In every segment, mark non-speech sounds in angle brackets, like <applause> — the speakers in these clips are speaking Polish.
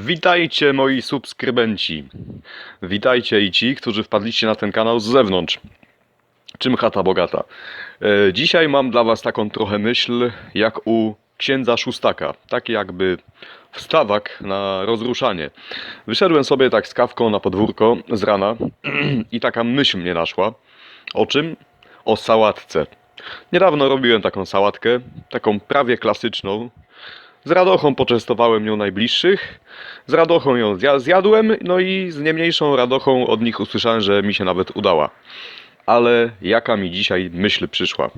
Witajcie moi subskrybenci. Witajcie i ci, którzy wpadliście na ten kanał z zewnątrz. Czym chata bogata? E, Dzisiaj mam dla was taką trochę myśl jak u księdza Szóstaka. Taki jakby wstawak na rozruszanie. Wyszedłem sobie tak z kawką na podwórko z rana <clears throat> i taka myśl mnie naszła. O czym? O sałatce. Niedawno robiłem taką sałatkę, taką prawie klasyczną, z radochą poczęstowałem nią najbliższych, z radochą ją zja- zjadłem, no i z nie mniejszą radochą od nich usłyszałem, że mi się nawet udała. Ale jaka mi dzisiaj myśl przyszła,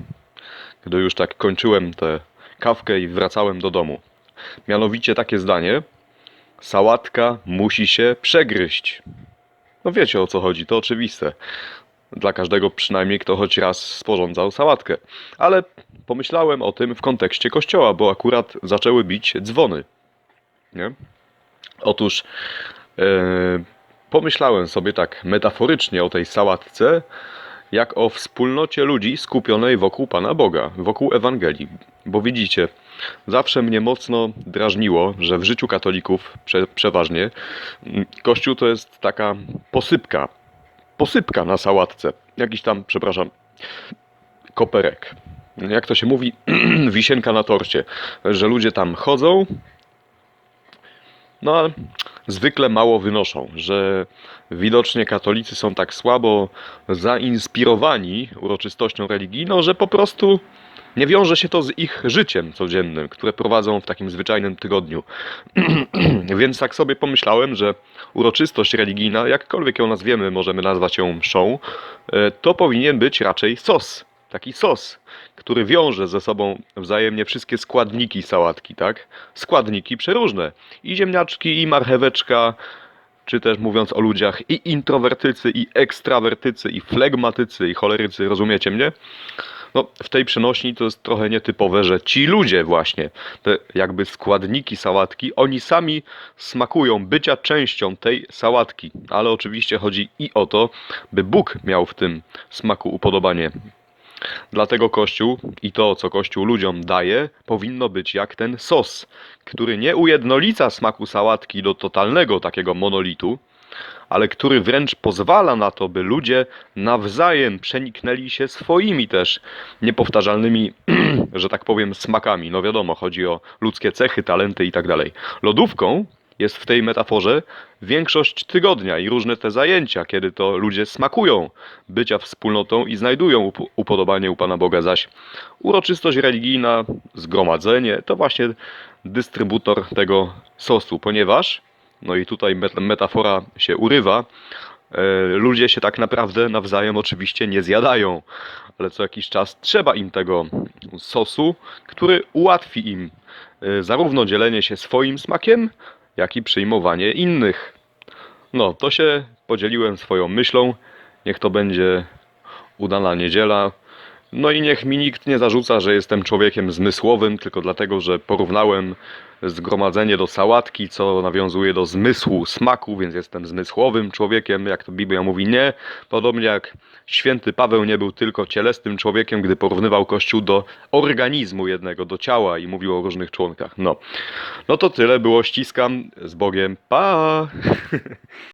gdy już tak kończyłem tę kawkę i wracałem do domu. Mianowicie takie zdanie: sałatka musi się przegryźć. No wiecie o co chodzi, to oczywiste. Dla każdego przynajmniej, kto choć raz sporządzał sałatkę. Ale pomyślałem o tym w kontekście kościoła, bo akurat zaczęły bić dzwony. Nie? Otóż e, pomyślałem sobie tak metaforycznie o tej sałatce, jak o wspólnocie ludzi skupionej wokół Pana Boga, wokół Ewangelii. Bo widzicie, zawsze mnie mocno drażniło, że w życiu katolików prze, przeważnie mm, Kościół to jest taka posypka, posypka na sałatce. Jakiś tam, przepraszam, koperek. Jak to się mówi, <clears throat> wisienka na torcie. Że ludzie tam chodzą, no ale zwykle mało wynoszą. Że widocznie katolicy są tak słabo zainspirowani uroczystością religijną, że po prostu nie wiąże się to z ich życiem codziennym, które prowadzą w takim zwyczajnym tygodniu. <clears throat> Więc tak sobie pomyślałem, że uroczystość religijna, jakkolwiek ją nazwiemy, możemy nazwać ją mszą, e, to powinien być raczej sos. Taki sos, który wiąże ze sobą wzajemnie wszystkie składniki sałatki, tak? Składniki przeróżne. I ziemniaczki, i marcheweczka, czy też mówiąc o ludziach, i introwertycy, i ekstrawertycy, i flegmatycy, i cholerycy, rozumiecie mnie? No, w tej przenośni to jest trochę nietypowe, że ci ludzie właśnie, te jakby składniki sałatki, oni sami smakują bycia częścią tej sałatki. Ale oczywiście chodzi i o to, by Bóg miał w tym smaku upodobanie. Dlatego Kościół i to, co Kościół ludziom daje, powinno być jak ten sos, który nie ujednolica smaku sałatki do totalnego takiego monolitu, ale który wręcz pozwala na to, by ludzie nawzajem przeniknęli się swoimi też niepowtarzalnymi, <clears throat> że tak powiem, smakami. No wiadomo, chodzi o ludzkie cechy, talenty i tak dalej. Lodówką jest w tej metaforze większość tygodnia i różne te zajęcia, kiedy to ludzie smakują bycia wspólnotą i znajdują up- upodobanie u Pana Boga, zaś uroczystość religijna, zgromadzenie, to właśnie dystrybutor tego sosu, ponieważ, no i tutaj met- metafora się urywa, e, ludzie się tak naprawdę nawzajem oczywiście nie zjadają, ale co jakiś czas trzeba im tego sosu, który ułatwi im e, zarówno dzielenie się swoim smakiem, jak i przyjmowanie innych. No, to się podzieliłem swoją myślą. Niech to będzie udana niedziela. No i niech mi nikt nie zarzuca, że jestem człowiekiem zmysłowym, tylko dlatego, że porównałem zgromadzenie do sałatki, co nawiązuje do zmysłu, smaku, więc jestem zmysłowym człowiekiem, jak to Biblia mówi, nie. Podobnie jak święty Paweł nie był tylko cielesnym człowiekiem, gdy porównywał Kościół do organizmu jednego, do ciała i mówił o różnych członkach. No, no to tyle było, ściskam z Bogiem, pa! <laughs>